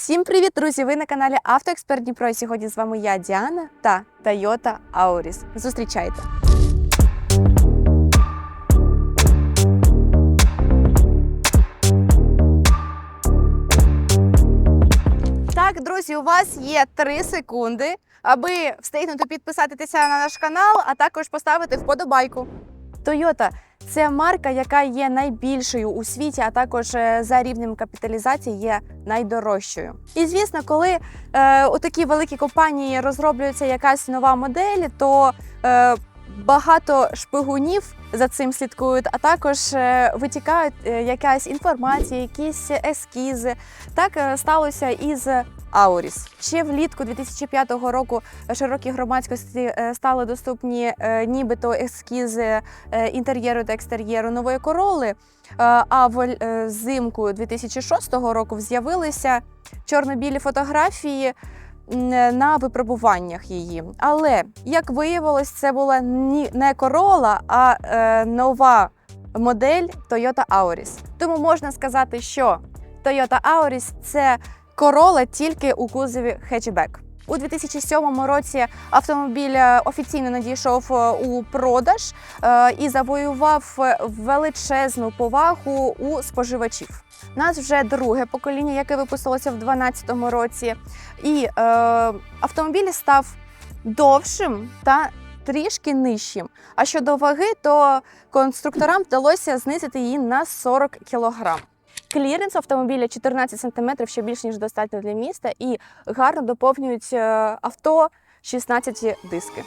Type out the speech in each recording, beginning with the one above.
Всім привіт, друзі! Ви на каналі Автоексперт Дніпро. І Сьогодні з вами я, Діана та Toyota Auris. Зустрічайте! Так, друзі, у вас є 3 секунди, аби встигнути підписатися на наш канал, а також поставити вподобайку. Toyota – це марка, яка є найбільшою у світі, а також е, за рівнем капіталізації є найдорожчою. І звісно, коли е, у такі великі компанії розроблюється якась нова модель, то е, багато шпигунів за цим слідкують, а також е, витікають е, якась інформація, якісь ескізи. Так е, сталося із Ауріс. Ще влітку 2005 року широкій громадськості стали доступні нібито ескізи інтер'єру та екстер'єру нової короли. А взимку 2006 року з'явилися чорно-білі фотографії на випробуваннях її. Але як виявилось, це була ні- не корола, а е, нова модель Toyota Auris. Тому можна сказати, що Toyota Auris – це Corolla тільки у кузові хетчбек. У 2007 році автомобіль е, офіційно надійшов е, у продаж е, і завоював е, величезну повагу у споживачів. У нас вже друге покоління, яке випустилося в 2012 році, і е, автомобіль став довшим та трішки нижчим. А щодо ваги, то конструкторам вдалося знизити її на 40 кг. Кліренс автомобіля 14 см, що більш ніж достатньо для міста, і гарно доповнюють е, авто 16 диски.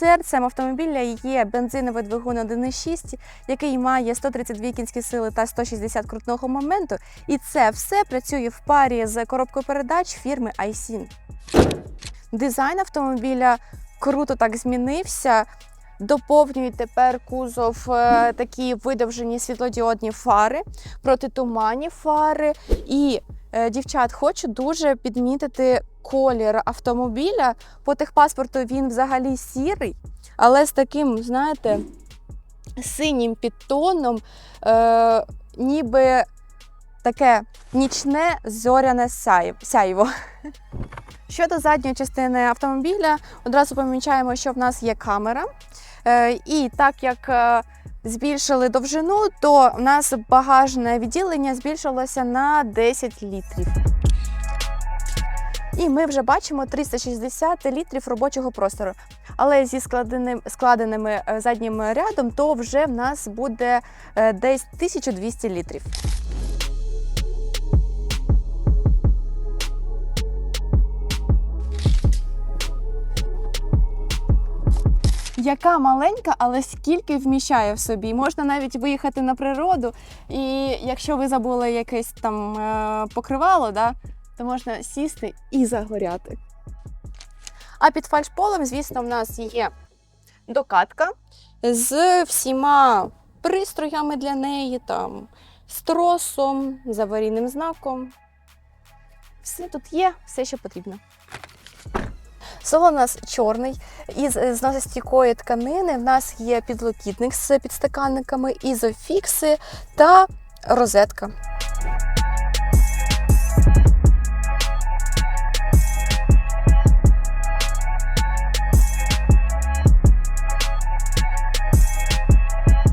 Серцем автомобіля є бензиновий двигун 1.6, який має 132 кінські сили та 160 крутного моменту. І це все працює в парі з коробкою передач фірми iSyn. Дизайн автомобіля круто так змінився. Доповнюють тепер кузов е, такі видовжені світлодіодні фари, протитуманні фари. І дівчат, хочу дуже підмітити колір автомобіля. По техпаспорту він взагалі сірий, але з таким, знаєте, синім підтоном, е, ніби таке нічне зоряне сяй- сяйво. Щодо задньої частини автомобіля, одразу помічаємо, що в нас є камера. Е, І так як е, збільшили довжину, то в нас багажне відділення збільшилося на 10 літрів. І ми вже бачимо 360 літрів робочого простору. Але зі складеним, складеними е, заднім рядом, то вже в нас буде е, десь 1200 літрів. Яка маленька, але скільки вміщає в собі. Можна навіть виїхати на природу, і якщо ви забули якесь там е, покривало, да, то можна сісти і загоряти. А під фальшполем, звісно, в нас є докатка з всіма пристроями для неї, там, з тросом, з аварійним знаком. Все тут є, все, що потрібно. Салон у нас чорний, із е, зносостійкої тканини. В нас є підлокітник з підстаканниками, ізофікси та розетка.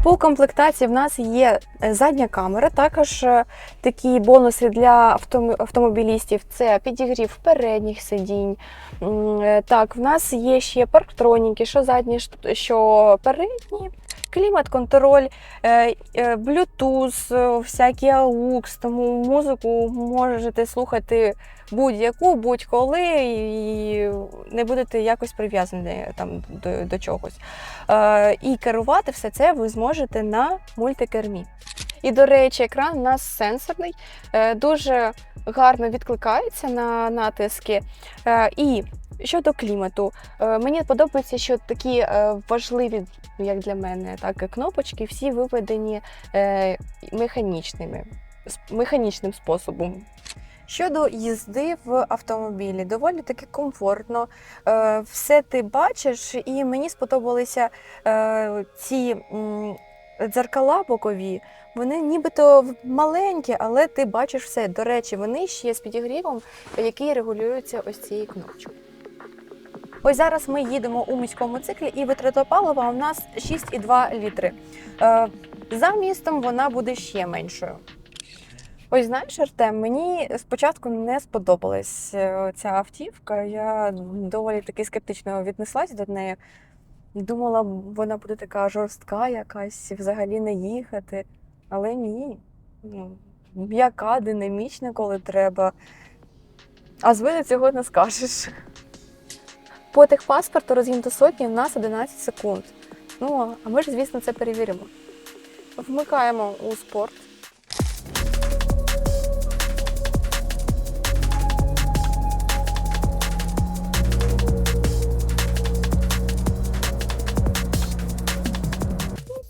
По комплектації в нас є е, задня камера, також е, такі бонуси для автом- автомобілістів це підігрів передніх сидінь. Е, Так, в нас є ще парктроніки, що задні, що передні. Клімат-контроль, е, е, е, всякі AUX, тому музику можете слухати будь-яку, будь-коли, і не будете якось прив'язані там до, до чогось. І керувати все це ви зможете на мультикермі. І, до речі, екран у нас сенсорний, е, дуже гарно відкликається на натиски. Е, І щодо клімату, е, мені подобається, що такі важливі, як для мене, так і кнопочки, всі виведені механічними, механічним способом. Щодо їзди в автомобілі, доволі таки комфортно. Все ти бачиш, і мені сподобалися ці дзеркала бокові, вони нібито маленькі, але ти бачиш все. До речі, вони ще з підігрівом, який регулюється ось цією кнопочкою. Ось зараз ми їдемо у міському циклі, і витрата палива у нас 6,2 літри. Е, за містом вона буде ще меншою. Ось знаєш, Артем, мені спочатку не сподобалась е, ця автівка. Я доволі таки скептично віднеслась до неї. Думала, вона буде така жорстка якась, взагалі не їхати. Але ні. Ну, М'яка, динамічна, коли треба. А з цього не скажеш. По техпаспорту розгін до сотні в нас 11 секунд. Ну, а ми ж, звісно, це перевіримо. Вмикаємо у спорт.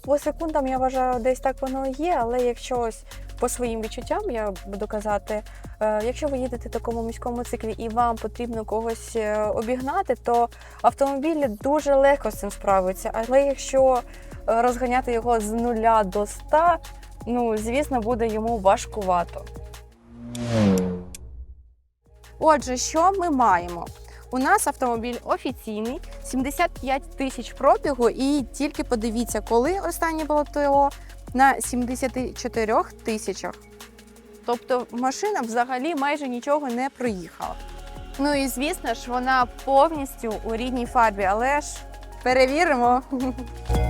По секундам я вважаю, десь так воно і є, але якщо ось по своїм відчуттям я буду казати, е, якщо ви їдете в такому міському циклі і вам потрібно когось е, обігнати, то автомобіль дуже легко з цим справиться. Але якщо е, розганяти його з нуля до 100, ну звісно, буде йому важкувато. Отже, що ми маємо? У нас автомобіль офіційний, 75 тисяч пробігу, і тільки подивіться, коли останнє було ТО на 74 тисячах. Тобто машина взагалі майже нічого не проїхала. Ну і звісно ж, вона повністю у рідній фарбі, але ж перевіримо.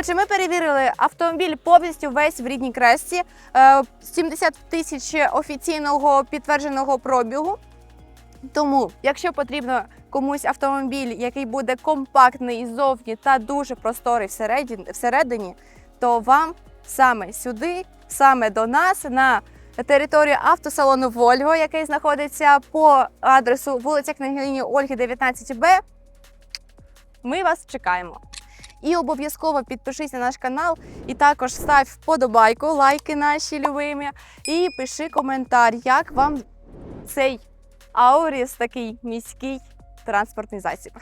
Отже, ми перевірили автомобіль повністю весь в рідній кресті. Е, 70 тисяч офіційного підтвердженого пробігу. Тому, якщо потрібно комусь автомобіль, який буде компактний ззовні та дуже просторий всередині, то вам саме сюди, саме до нас на територію автосалону Вольво, який знаходиться по адресу вулиця Княгині Ольги, 19Б. Ми вас чекаємо. І обов'язково підпишись на наш канал, і також став вподобайку, лайки наші любимі, і пиши коментар, як вам цей ауріс такий міський транспортний засіб.